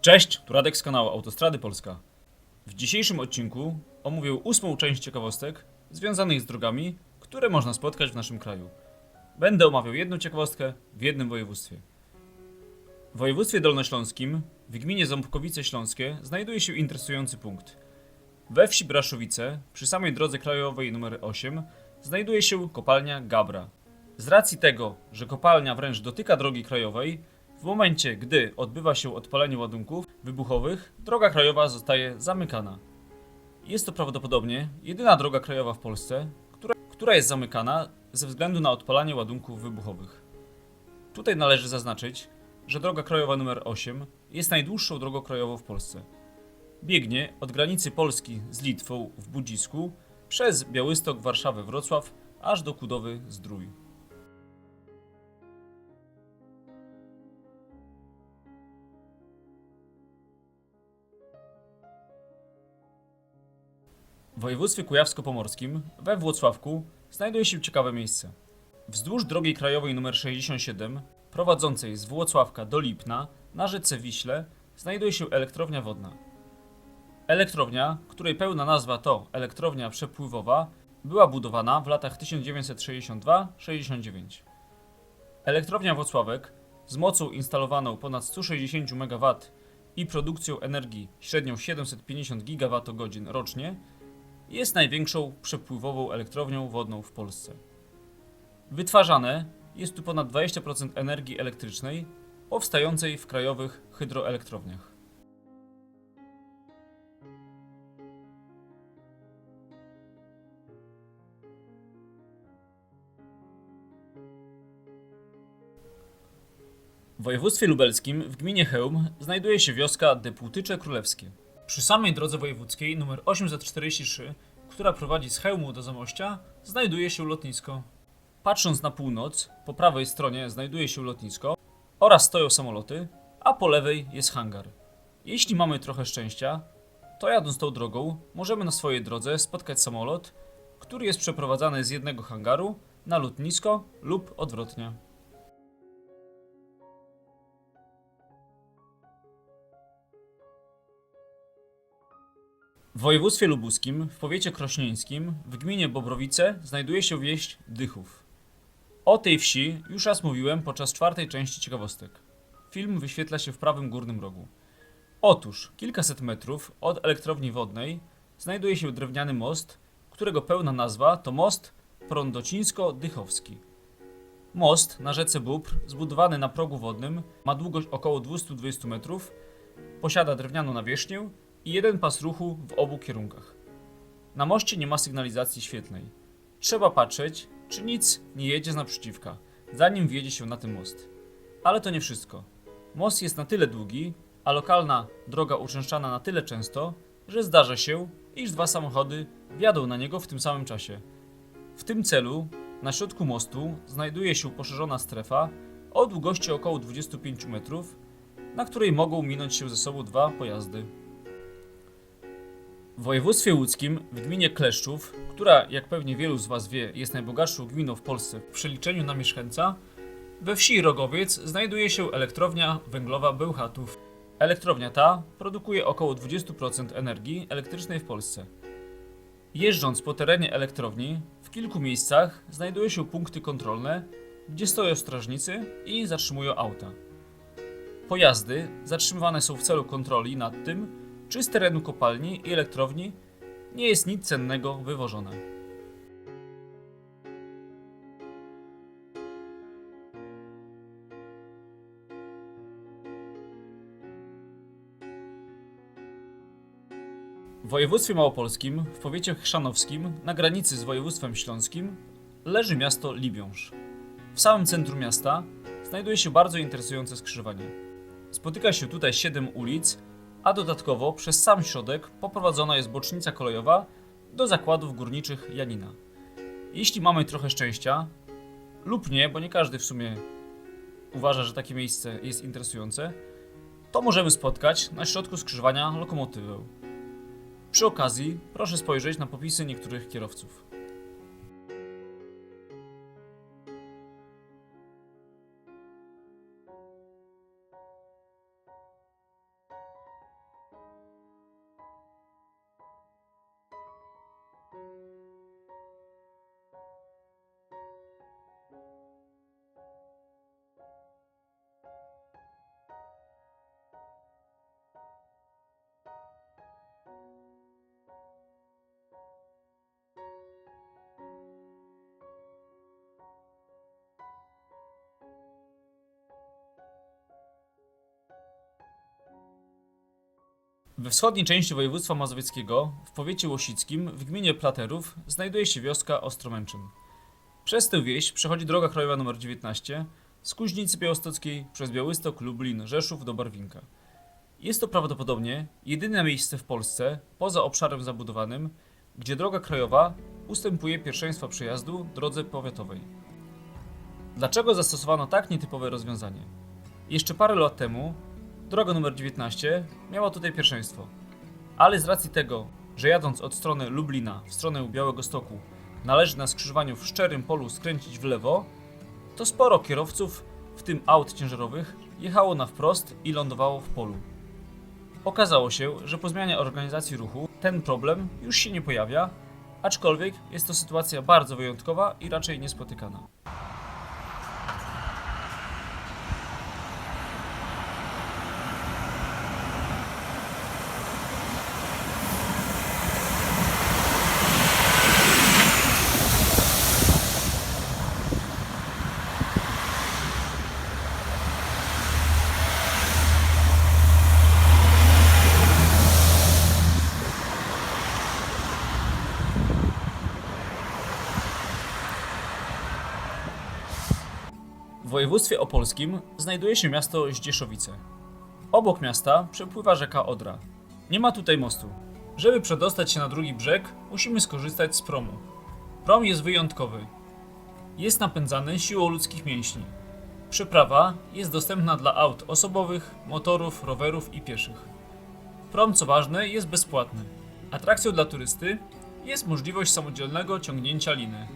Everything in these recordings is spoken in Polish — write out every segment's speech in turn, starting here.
Cześć, tu Radek z kanału Autostrady Polska. W dzisiejszym odcinku omówię ósmą część ciekawostek związanych z drogami, które można spotkać w naszym kraju. Będę omawiał jedną ciekawostkę w jednym województwie. W województwie dolnośląskim, w gminie Ząbkowice Śląskie, znajduje się interesujący punkt. We wsi Braszowice, przy samej drodze krajowej nr 8, znajduje się kopalnia Gabra. Z racji tego, że kopalnia wręcz dotyka drogi krajowej, w momencie, gdy odbywa się odpalenie ładunków wybuchowych, droga krajowa zostaje zamykana. Jest to prawdopodobnie jedyna droga krajowa w Polsce, która, która jest zamykana ze względu na odpalanie ładunków wybuchowych. Tutaj należy zaznaczyć, że droga krajowa nr 8 jest najdłuższą drogą krajową w Polsce. Biegnie od granicy Polski z Litwą w Budzisku przez Białystok, Warszawę, Wrocław aż do Kudowy Zdrój. W województwie kujawsko-pomorskim, we Włocławku, znajduje się ciekawe miejsce. Wzdłuż drogi krajowej nr 67, prowadzącej z Włocławka do Lipna na rzece Wiśle, znajduje się elektrownia wodna. Elektrownia, której pełna nazwa to elektrownia przepływowa, była budowana w latach 1962-69. Elektrownia Włocławek z mocą instalowaną ponad 160 MW i produkcją energii średnią 750 GWh rocznie jest największą przepływową elektrownią wodną w Polsce. Wytwarzane jest tu ponad 20% energii elektrycznej powstającej w krajowych hydroelektrowniach. W województwie lubelskim w gminie Chełm znajduje się wioska Deputycze Królewskie. Przy samej drodze wojewódzkiej nr 843, która prowadzi z Chełmu do Zamościa, znajduje się lotnisko. Patrząc na północ, po prawej stronie znajduje się lotnisko oraz stoją samoloty, a po lewej jest hangar. Jeśli mamy trochę szczęścia, to jadąc tą drogą, możemy na swojej drodze spotkać samolot, który jest przeprowadzany z jednego hangaru na lotnisko lub odwrotnie. W województwie lubuskim, w powiecie krośnieńskim, w gminie Bobrowice znajduje się wieś Dychów. O tej wsi już raz mówiłem podczas czwartej części ciekawostek. Film wyświetla się w prawym górnym rogu. Otóż, kilkaset metrów od elektrowni wodnej znajduje się drewniany most, którego pełna nazwa to most Prądocińsko-Dychowski. Most na rzece Bóbr, zbudowany na progu wodnym, ma długość około 220 metrów, posiada drewnianą nawierzchnię i jeden pas ruchu w obu kierunkach. Na moście nie ma sygnalizacji świetlnej. Trzeba patrzeć, czy nic nie jedzie z naprzeciwka, zanim wjedzie się na ten most. Ale to nie wszystko. Most jest na tyle długi, a lokalna droga uczęszczana na tyle często, że zdarza się, iż dwa samochody wjadą na niego w tym samym czasie. W tym celu na środku mostu znajduje się poszerzona strefa o długości około 25 metrów, na której mogą minąć się ze sobą dwa pojazdy. W województwie łódzkim, w gminie Kleszczów, która, jak pewnie wielu z Was wie, jest najbogatszą gminą w Polsce w przeliczeniu na mieszkańca, we wsi Rogowiec znajduje się elektrownia węglowa Bełchatów. Elektrownia ta produkuje około 20% energii elektrycznej w Polsce. Jeżdżąc po terenie elektrowni, w kilku miejscach znajdują się punkty kontrolne, gdzie stoją strażnicy i zatrzymują auta. Pojazdy zatrzymywane są w celu kontroli nad tym, czy z terenu kopalni i elektrowni nie jest nic cennego wywożone. W województwie małopolskim, w powiecie chrzanowskim, na granicy z województwem śląskim, leży miasto Libiąż. W samym centrum miasta znajduje się bardzo interesujące skrzyżowanie. Spotyka się tutaj 7 ulic, a dodatkowo przez sam środek poprowadzona jest bocznica kolejowa do zakładów górniczych Janina. Jeśli mamy trochę szczęścia, lub nie, bo nie każdy w sumie uważa, że takie miejsce jest interesujące, to możemy spotkać na środku skrzyżowania lokomotywę. Przy okazji proszę spojrzeć na popisy niektórych kierowców. We wschodniej części województwa mazowieckiego, w powiecie łosickim, w gminie Platerów, znajduje się wioska Ostromęczyn. Przez tę wieś przechodzi droga krajowa nr 19 z Kuźnicy Białostockiej przez Białystok, Lublin, Rzeszów do Barwinka. Jest to prawdopodobnie jedyne miejsce w Polsce, poza obszarem zabudowanym, gdzie droga krajowa ustępuje pierwszeństwa przejazdu drodze powiatowej. Dlaczego zastosowano tak nietypowe rozwiązanie? Jeszcze parę lat temu droga nr 19 miała tutaj pierwszeństwo, ale z racji tego, że jadąc od strony Lublina w stronę Białego Stoku należy na skrzyżowaniu w szczerym polu skręcić w lewo, to sporo kierowców, w tym aut ciężarowych, jechało na wprost i lądowało w polu. Okazało się, że po zmianie organizacji ruchu ten problem już się nie pojawia, aczkolwiek jest to sytuacja bardzo wyjątkowa i raczej niespotykana. Województwie opolskim znajduje się miasto Zdzieszowice. Obok miasta przepływa rzeka Odra. Nie ma tutaj mostu. Żeby przedostać się na drugi brzeg, musimy skorzystać z promu. Prom jest wyjątkowy. Jest napędzany siłą ludzkich mięśni. Przeprawa jest dostępna dla aut osobowych, motorów, rowerów i pieszych. Prom, co ważne, jest bezpłatny. Atrakcją dla turysty jest możliwość samodzielnego ciągnięcia liny.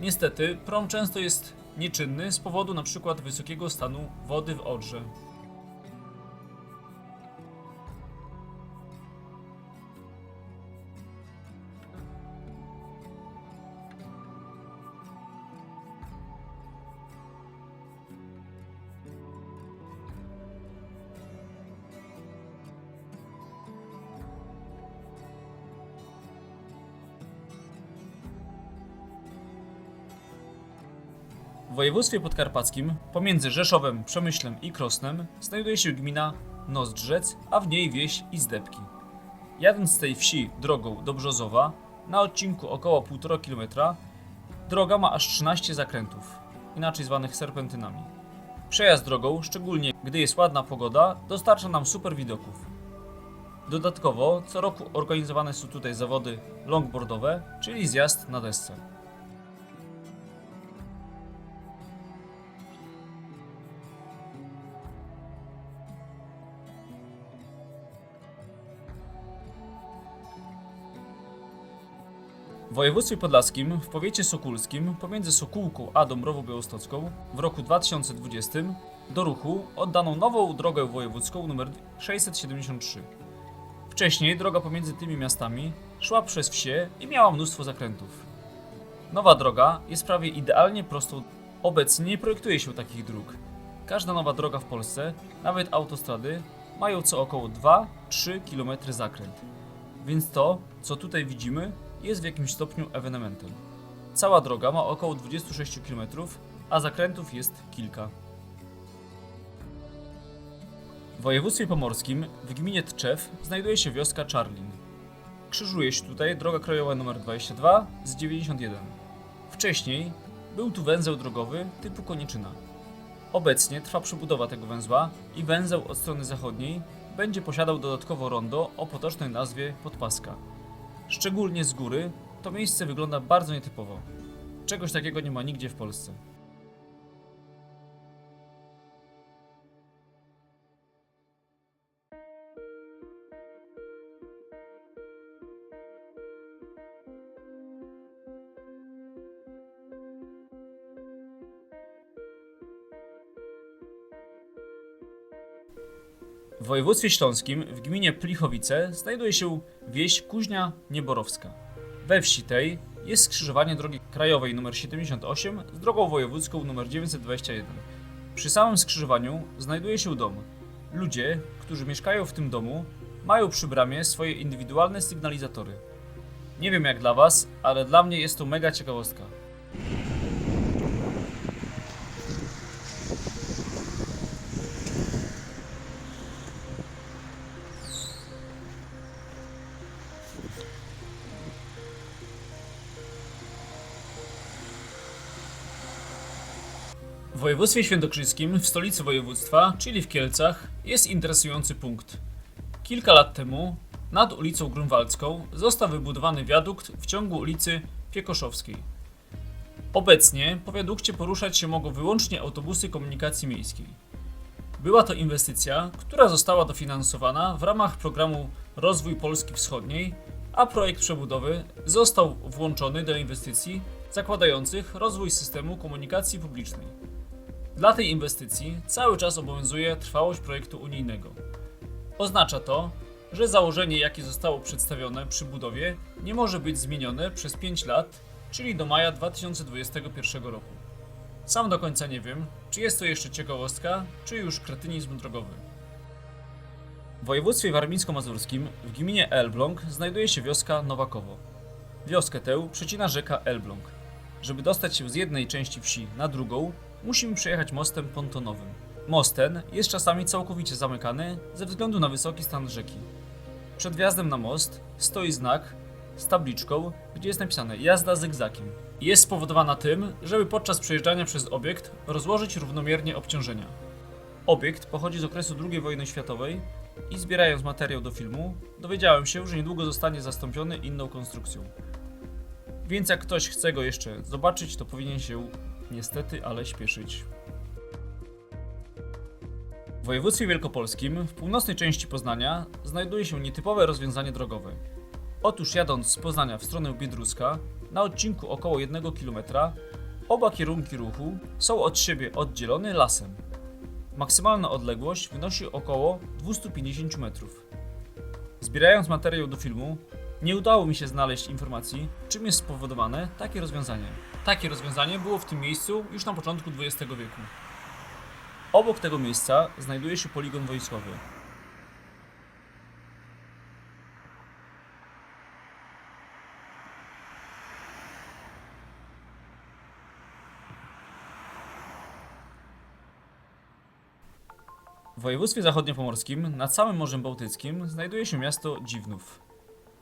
Niestety, prom często jest nieczynny z powodu np. wysokiego stanu wody w Odrze. W województwie podkarpackim, pomiędzy Rzeszowem, Przemyślem i Krosnem, znajduje się gmina Nozdrzec, a w niej wieś Izdebki. Jadąc z tej wsi drogą do Brzozowa, na odcinku około 1,5 km, droga ma aż 13 zakrętów, inaczej zwanych serpentynami. Przejazd drogą, szczególnie gdy jest ładna pogoda, dostarcza nam super widoków. Dodatkowo, co roku organizowane są tutaj zawody longboardowe, czyli zjazd na desce. Województwie podlaskim, w powiecie sokólskim, pomiędzy Sokółką a Dąbrową Białostocką, w roku 2020 do ruchu oddano nową drogę wojewódzką nr 673. Wcześniej droga pomiędzy tymi miastami szła przez wsie i miała mnóstwo zakrętów. Nowa droga jest prawie idealnie prostą. Obecnie nie projektuje się takich dróg. Każda nowa droga w Polsce, nawet autostrady, mają co około 2-3 km zakręt. Więc to, co tutaj widzimy, jest w jakimś stopniu ewenementem. Cała droga ma około 26 km, a zakrętów jest kilka. W województwie pomorskim, w gminie Tczew, znajduje się wioska Czarlin. Krzyżuje się tutaj droga krajowa nr 22 z 91. Wcześniej był tu węzeł drogowy typu Koniczyna. Obecnie trwa przebudowa tego węzła i węzeł od strony zachodniej będzie posiadał dodatkowo rondo o potocznej nazwie Podpaska. Szczególnie z góry to miejsce wygląda bardzo nietypowo. Czegoś takiego nie ma nigdzie w Polsce. W województwie śląskim, w gminie Plichowice, znajduje się wieś Kuźnia Nieborowska. We wsi tej jest skrzyżowanie drogi krajowej nr 78 z drogą wojewódzką nr 921. Przy samym skrzyżowaniu znajduje się dom. Ludzie, którzy mieszkają w tym domu, mają przy bramie swoje indywidualne sygnalizatory. Nie wiem jak dla Was, ale dla mnie jest to mega ciekawostka. Województwie świętokrzyskim, w stolicy województwa, czyli w Kielcach, jest interesujący punkt. Kilka lat temu nad ulicą Grunwaldzką został wybudowany wiadukt w ciągu ulicy Piekoszowskiej. Obecnie po wiadukcie poruszać się mogą wyłącznie autobusy komunikacji miejskiej. Była to inwestycja, która została dofinansowana w ramach programu Rozwój Polski Wschodniej, a projekt przebudowy został włączony do inwestycji zakładających rozwój systemu komunikacji publicznej. Dla tej inwestycji cały czas obowiązuje trwałość projektu unijnego. Oznacza to, że założenie, jakie zostało przedstawione przy budowie, nie może być zmienione przez 5 lat, czyli do maja 2021 roku. Sam do końca nie wiem, czy jest to jeszcze ciekawostka, czy już kretynizm drogowy. W województwie warmińsko-mazurskim, w gminie Elbląg, znajduje się wioska Nowakowo. Wioskę tę przecina rzeka Elbląg. Żeby dostać się z jednej części wsi na drugą, musimy przejechać mostem pontonowym. Most ten jest czasami całkowicie zamykany ze względu na wysoki stan rzeki. Przed wjazdem na most stoi znak z tabliczką, gdzie jest napisane jazda zygzakiem. Jest spowodowana tym, żeby podczas przejeżdżania przez obiekt rozłożyć równomiernie obciążenia. Obiekt pochodzi z okresu II wojny światowej i zbierając materiał do filmu, dowiedziałem się, że niedługo zostanie zastąpiony inną konstrukcją. Więc jak ktoś chce go jeszcze zobaczyć, to powinien się niestety, ale śpieszyć. W województwie wielkopolskim, w północnej części Poznania, znajduje się nietypowe rozwiązanie drogowe. Otóż jadąc z Poznania w stronę Biedruska, na odcinku około 1 km, oba kierunki ruchu są od siebie oddzielone lasem. Maksymalna odległość wynosi około 250 metrów. Zbierając materiał do filmu, nie udało mi się znaleźć informacji, czym jest spowodowane takie rozwiązanie. Takie rozwiązanie było w tym miejscu już na początku XX wieku. Obok tego miejsca znajduje się poligon wojskowy. W województwie zachodniopomorskim, nad samym Morzem Bałtyckim, znajduje się miasto Dziwnów.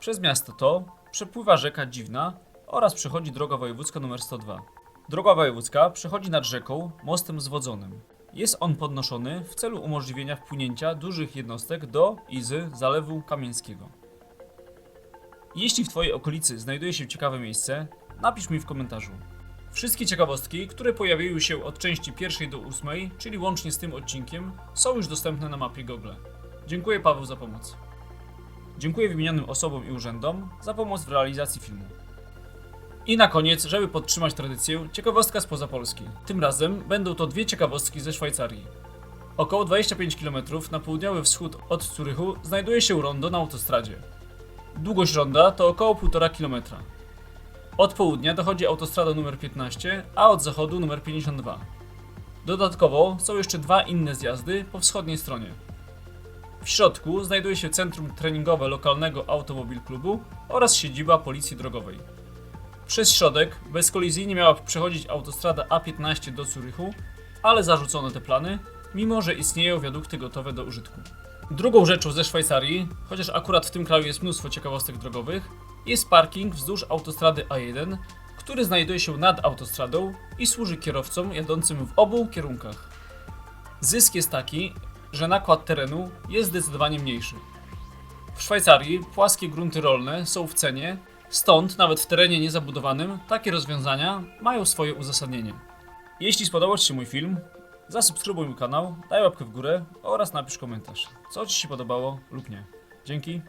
Przez miasto to przepływa rzeka Dziwna oraz przechodzi droga wojewódzka nr 102. Droga wojewódzka przechodzi nad rzeką mostem zwodzonym. Jest on podnoszony w celu umożliwienia wpłynięcia dużych jednostek do i z Zalewu Kamieńskiego. Jeśli w Twojej okolicy znajduje się ciekawe miejsce, napisz mi w komentarzu. Wszystkie ciekawostki, które pojawiły się od części pierwszej do ósmej, czyli łącznie z tym odcinkiem, są już dostępne na mapie Google. Dziękuję Paweł za pomoc. Dziękuję wymienionym osobom i urzędom za pomoc w realizacji filmu. I na koniec, żeby podtrzymać tradycję, ciekawostka spoza Polski. Tym razem będą to dwie ciekawostki ze Szwajcarii. Około 25 km na południowy wschód od Zurychu znajduje się rondo na autostradzie. Długość ronda to około 1,5 km. Od południa dochodzi autostrada numer 15, a od zachodu numer 52. Dodatkowo są jeszcze dwa inne zjazdy po wschodniej stronie. W środku znajduje się centrum treningowe lokalnego automobil klubu oraz siedziba policji drogowej. Przez środek bezkolizyjnie miała przechodzić autostrada A15 do Zurychu, ale zarzucono te plany, mimo że istnieją wiadukty gotowe do użytku. Drugą rzeczą ze Szwajcarii, chociaż akurat w tym kraju jest mnóstwo ciekawostek drogowych, jest parking wzdłuż autostrady A1, który znajduje się nad autostradą i służy kierowcom jadącym w obu kierunkach. Zysk jest taki, że nakład terenu jest zdecydowanie mniejszy. W Szwajcarii płaskie grunty rolne są w cenie, stąd nawet w terenie niezabudowanym takie rozwiązania mają swoje uzasadnienie. Jeśli spodobał Ci się mój film, zasubskrybuj mój kanał, daj łapkę w górę oraz napisz komentarz, co Ci się podobało lub nie. Dzięki.